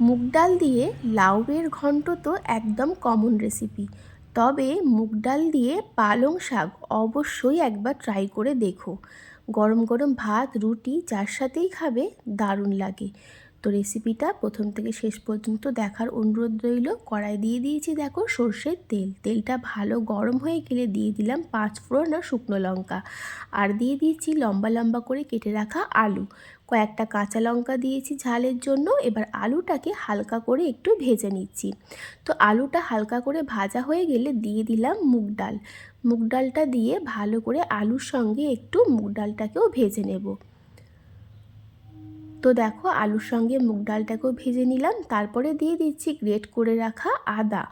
মুগ ডাল দিয়ে লাউয়ের ঘন্ট তো একদম কমন রেসিপি তবে মুগ ডাল দিয়ে পালং শাক অবশ্যই একবার ট্রাই করে দেখো। গরম গরম ভাত, রুটি, যার সাথেই খাবে, দারুণ লাগে। তো রেসিপিটা প্রথম থেকে শেষ পর্যন্ত দেখার অনুরোধ রইল। কড়াই দিয়ে দিয়েছি দেখো সর্ষের তেল। তেলটা ভালো গরম হয়ে গেলে দিয়ে দিলাম পাঁচ ফোড়ন আর শুকনো লঙ্কা। আর দিয়ে দিয়েছি লম্বা লম্বা করে কেটে রাখা আলু। কয়েকটা কাঁচা লঙ্কা দিয়েছি ঝালের জন্য। এবার আলুটাকে হালকা করে একটু ভেজে নিচ্ছি। তো আলুটা হালকা করে ভাজা হয়ে গেলে দিয়ে দিলাম মুগ ডাল। মুগ ডালটা দিয়ে ভালো করে আলুর সঙ্গে একটু মুগ ডালটাকেও ভেজে নেব। তো দেখো আলুর সঙ্গে মুগ ডালটাকেও ভেজে নিলাম। তারপরে দিয়ে দিচ্ছি গ্রেট করে রাখা আদা।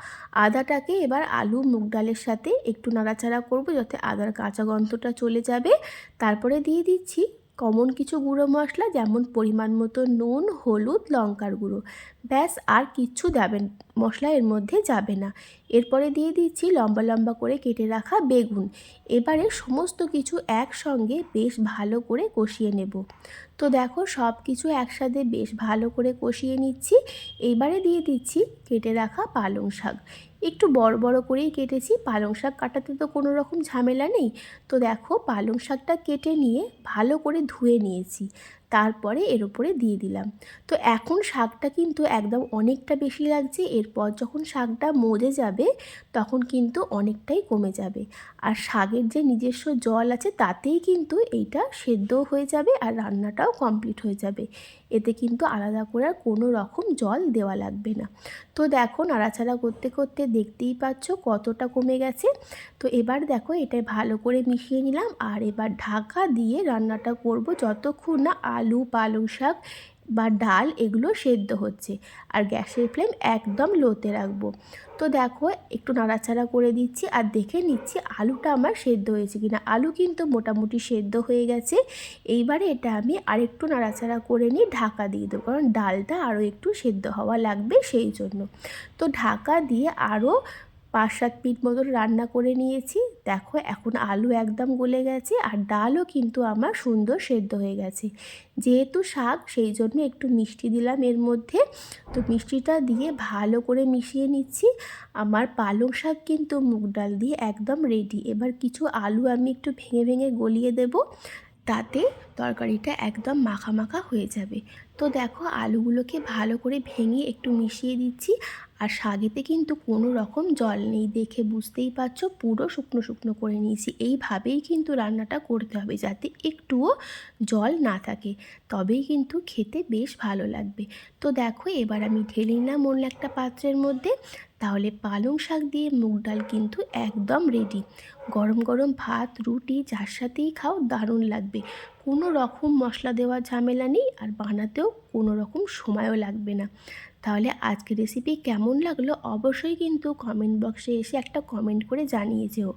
আদাটাকে এবার আলু মুগ ডালের সাথে একটু নাড়াচাড়া করব যাতে আদার কাঁচা গন্ধটা চলে যাবে। তারপরে দিয়ে দিচ্ছি কমন কিছু গুঁড়ো মশলা, যেমন পরিমাণ মতো নুন, হলুদ, লঙ্কার গুঁড়ো। ব্যাস, আর কিচ্ছু দেবেন মশলা এর মধ্যে যাবে না। এরপরে দিয়ে দিচ্ছি লম্বা লম্বা করে কেটে রাখা বেগুন। এবারে সমস্ত কিছু একসঙ্গে বেশ ভালো করে কষিয়ে নেব। তো দেখো সব কিছু একসাথে বেশ ভালো করে কষিয়ে নিচ্ছি। এইবারে দিয়ে দিচ্ছি কেটে রাখা পালং শাক। একটু বড় বড় করেই কেটেছি, পালং শাক কাটাতে তো কোনো রকম ঝামেলা নেই। তো দেখো পালং শাকটা কেটে নিয়ে ভালো করে ধুয়ে নিয়েছি, তারপরে এর উপরে দিয়ে দিলাম। তো এখন শাকটা কিন্তু একদম অনেকটা বেশি লাগছে, এরপর যখন শাকটা মজে যাবে তখন কিন্তু অনেকটাই কমে যাবে। আর শাকের যে নিজস্ব জল আছে তাতেই কিন্তু এইটা সেদ্ধ হয়ে যাবে আর রান্নাটাও কমপ্লিট হয়ে যাবে। এতে কিন্তু আলাদা করে আর কোনো রকম জল দেওয়া লাগবে না। তো দেখো নাড়াচাড়া করতে করতে দেখতেই পাচ্ছ কতটা কমে গেছে। তো এবার দেখো এটা ভালো করে মিশিয়ে নিলাম আর এবার ঢাকা দিয়ে রান্নাটা করব যতক্ষণ না আলু, পালং শাক বা ডাল এগুলো সেদ্ধ হচ্ছে। আর গ্যাসের ফ্লেম একদম লোতে রাখব। তো দেখো, একটু নাড়াচাড়া করে দিচ্ছি আর দেখে নিচ্ছি আলুটা আমার সেদ্ধ হয়েছে কিনা। আলু কিন্তু মোটামুটি সেদ্ধ হয়ে গেছে। এইবারে এটা আমি আরেকটু নাড়াচাড়া করে নিই ঢাকা দিয়ে দেবো। কারণ ডালটা আরও একটু সেদ্ধ হওয়া লাগবে সেই জন্য। তো ঢাকা দিয়ে আরও পাঁচ সাত পিঠ মতন রান্না করে নিয়েছি। দেখো, এখন আলু একদম গলে গেছে আর ডালও কিন্তু আমার সুন্দর সেদ্ধ হয়ে গেছে। যেহেতু শাক, সেই জন্য একটু মিষ্টি দিলাম এর মধ্যে। তো মিষ্টিটা দিয়ে ভালো করে মিশিয়ে নিচ্ছি। আমার পালং শাক কিন্তু মুগ ডাল দিয়ে একদম রেডি এবার কিছু আলু আমি একটু ভেঙে ভেঙে গলিয়ে দেব। তাতে তরকারিটা একদম মাখা মাখা হয়ে যাবে। তো দেখো, আলুগুলোকে ভালো করে ভেঙে একটু মিশিয়ে দিচ্ছি। আর শাগেতে কিন্তু কোনো রকম জল নেই, দেখে বুঝতেই পারছ? পুরো শুকনো শুকনো করে নিয়েছি। এইভাবেই কিন্তু রান্নাটা করতে হবে যাতে একটুও জল না থাকে। তবেই কিন্তু খেতে বেশ ভালো লাগবে। তো দেখো, এবার আমি ঢেলে নিলাম অন্য একটা পাত্রের মধ্যে। তাহলে পালং শাক দিয়ে মুগ ডাল কিন্তু একদম রেডি গরম গরম ভাত, রুটি, যার সাথেই খাও, দারুণ লাগবে। কোনো রকম মশলা দেওয়ার ঝামেলা নেই আর বানাতেও কোনো রকম সময়ও লাগবে না। তাহলে আজকে রেসিপি কেমন লাগল অবশ্যই কিন্তু কমেন্ট বক্সে এসে একটা কমেন্ট করে জানিয়ে যেও।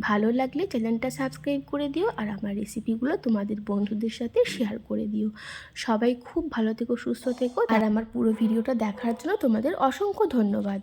ভালো লাগলে চ্যানেলটা সাবস্ক্রাইব করে দিও আর আমার রেসিপিগুলো তোমাদের বন্ধুদের সাথে শেয়ার করে দিও। সবাই খুব ভালো থেকো, সুস্থ থেকো আর আমার পুরো ভিডিওটা দেখার জন্য তোমাদের অসংখ্য ধন্যবাদ।